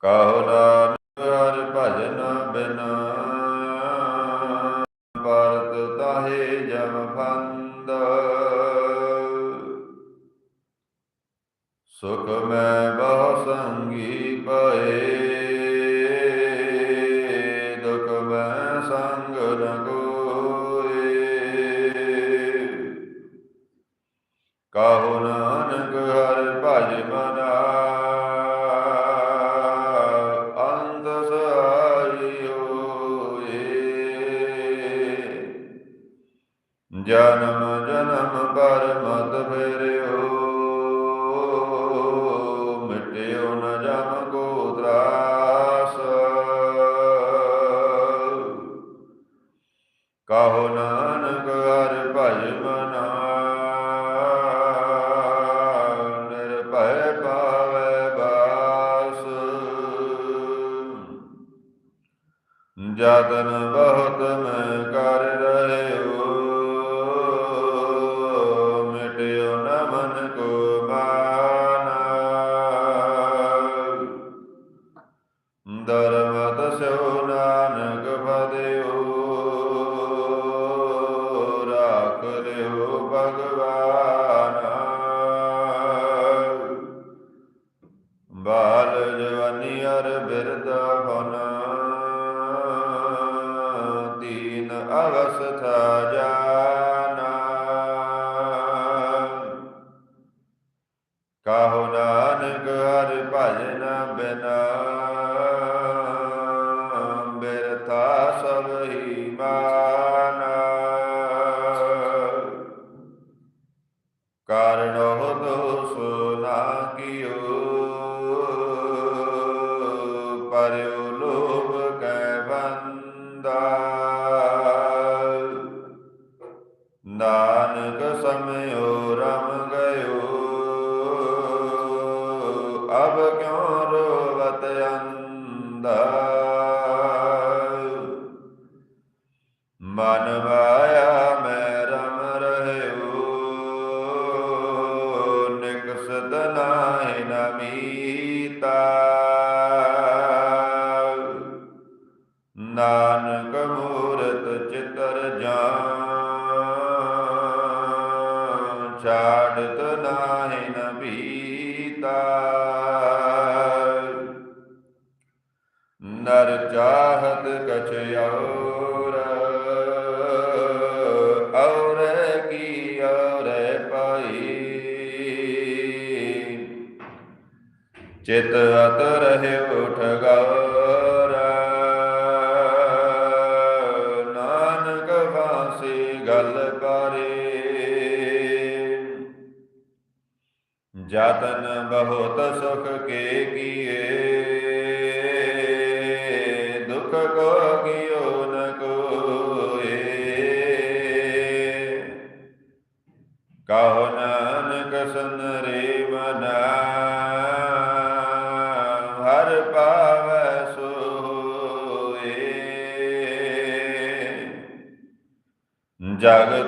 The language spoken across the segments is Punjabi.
ਕਹੋ ਨਾ ਜਤਨ ਬਹੁਤ ਮੈਂ ਕਰ ਰਹਿਓ ਕਥਾ ਸਭ ਹੀ ਮਾ ਨਾਨਕ ਮੂਰਤ ਚਿਤਰ ਜਾਨ ਛਾੜਤ ਨਾਹਿ ਨਬੀਤਾ ਨਰ ਚਾਹਤ ਕਛ ਔਰ ਔਰ ਕੀ ਔਰ ਪਾਈ। ਚਿਤ ਅਤ ਉਠ ਗਾਉ ਬਹੁਤ ਸੁਖ ਕੇ ਕੀਏ। ਦੁਖ ਕੋ ਗਿਓ ਨ ਕੋਏ। ਕਹੋ ਨਾਨਕ ਸੰ ਮਨਾ। ਹਰ ਪਾਵੈ ਸੋਏ। ਜਗਤ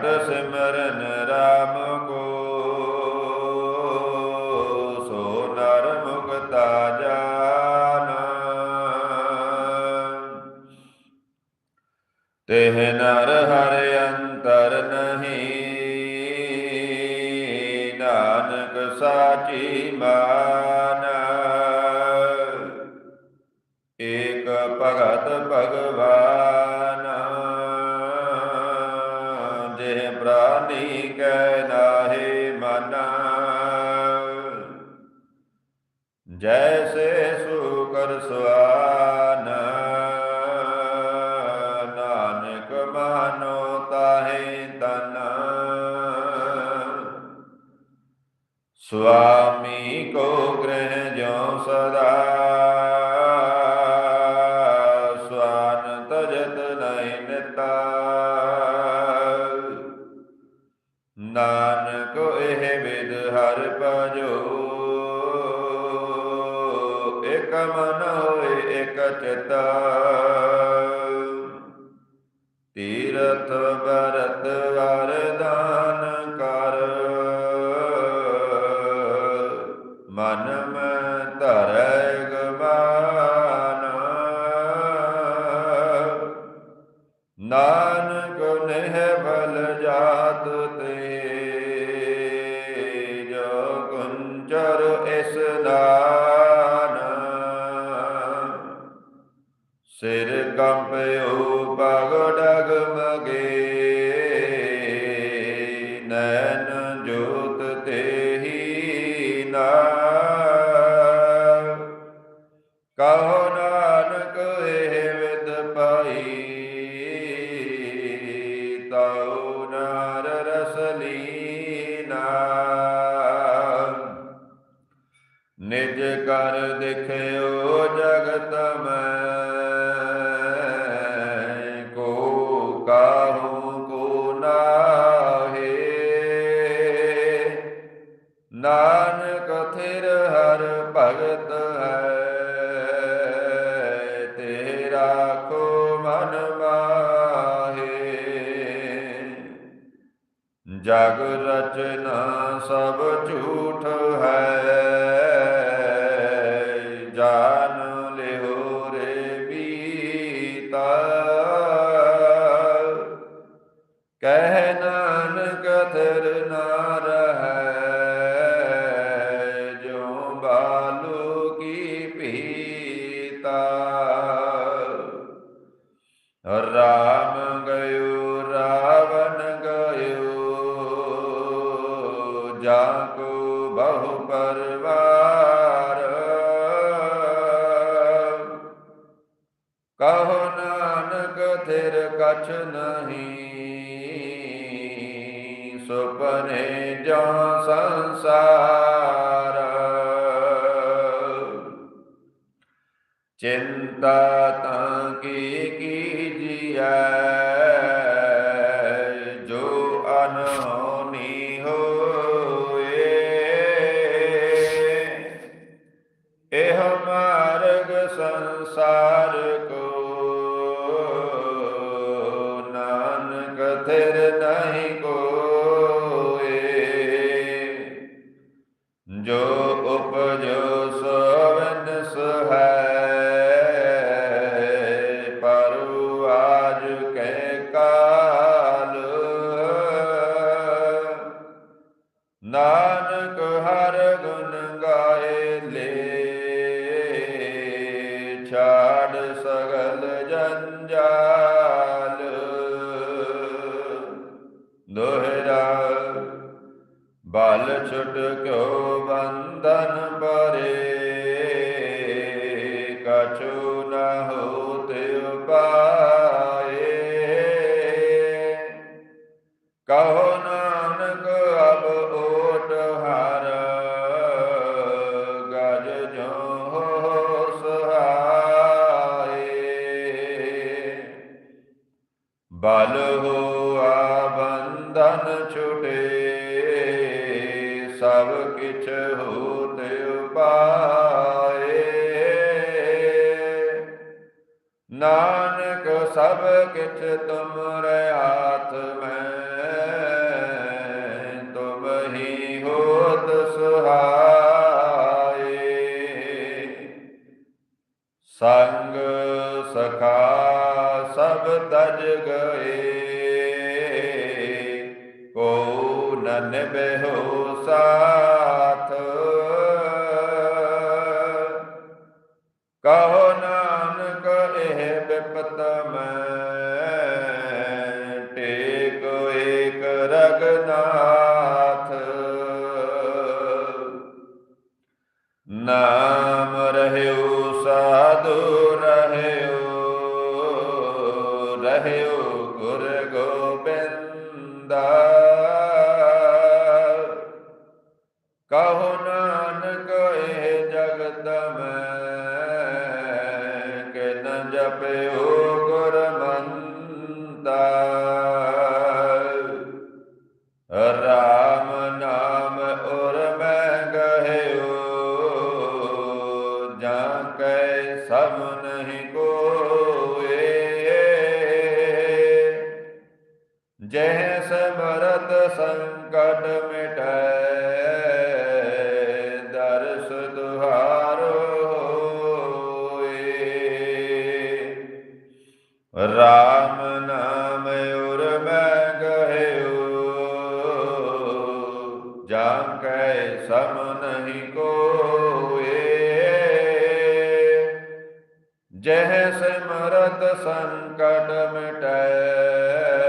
ਘਟ ਸਿਮਰਨ ਰਾਮ ਕੋ। ਸੋ ਨਰ ਮੁਕਤਾ ਜਾਨ। ਨਰ ਹਰ ਅੰਤਰ ਨਹੀਂ। ਨਾਨਕ ਸਾਚੀ ਮਾਂ ਜੈਸੇ ਸੁਕਰ ਸੁਆਨ ਨਾਨਕ ਮਾਨੋ ਤਾਹੇ ਤਨ ਸੁਆਮੀ ਕੋ ਗ੍ਰਹਿ ਜੋ ਸਦਾ ਸਵਾਨ ਤਜਤ ਨਹੀਂ ਨਿਤਾ ਨਾਨਕ ਇਹ ਵਿਦ ਹਰ ਭਜੋ ਇਕ ਮਨ ਹੋਏ ਇਕ ਚਿਤ। ਤੀਰਥ ਬਰਤ ਵਰਦਾਨ ਕਰ। ਮਨ ਪਗ ਡਗਮਗੇ ਨੈਣ ਜੋਤ ਤੇਹੀ ਨਾ ਕਹੋ ਨਾਨਕ ਇਹ ਵਿਦ ਪਾਈ ਤਉ ਨਰ ਰਸਲੀਨਾ ਨਿਜ ਕਰ ਦੇਖਿਓ ਮਨ ਮਾਹੇ। ਜਗ ਰਚਨਾ ਸਭ ਝੂਠ ਹੈ। ਨਾਨਕ ਥਿਰ ਕਛ ਨਹੀਂ। ਸੁਪਨੇ ਜੋ ਸੰਸਾਰ। ਚਿੰਤਾ ਤਾਂ ਕੀ ਕੀਜੀਐ? ਬਲ ਛੁਟ ਕਿਉ ਬੰਧਨ ਪਰੇ? ਕਛੂ ਨ ਹੋਤ ਉਪਾਏ ਕਹੋ ਨਾਨਕ ਅਬ ਓਟ ਹਰ, ਗਜ ਜੋ ਹੋ ਸਹਾਏ। ਬਲ ਹੋਆ ਬੰਧਨ ਛੁਟੇ ਸਭ ਕਿਛ ਤੁਮਰੇ ਹਾਥ ਮੈਂ ਕਹੋ ਨਾਨਕ, ਇਹ ਜਗਤ ਮੈਂ ਕਿ ਨ ਜਪਿਓ ਗੁਰਮੰਤਾ ਰਾਮ ਨਾਮ ਉਰ ਮੈਂ ਗਹਿਓ, ਜਾਂ ਕੈ ਸਭ ਨਹੀਂ ਕੋਏ। ਜਹ ਸਮਰਤ ਸੰਕਟ ਜਾਂ ਕੈ ਸਮ ਨਹੀਂ ਕੋਏ। ਜਹ ਸਿਮਰਤ ਸੰਕਟ ਮਿਟੈ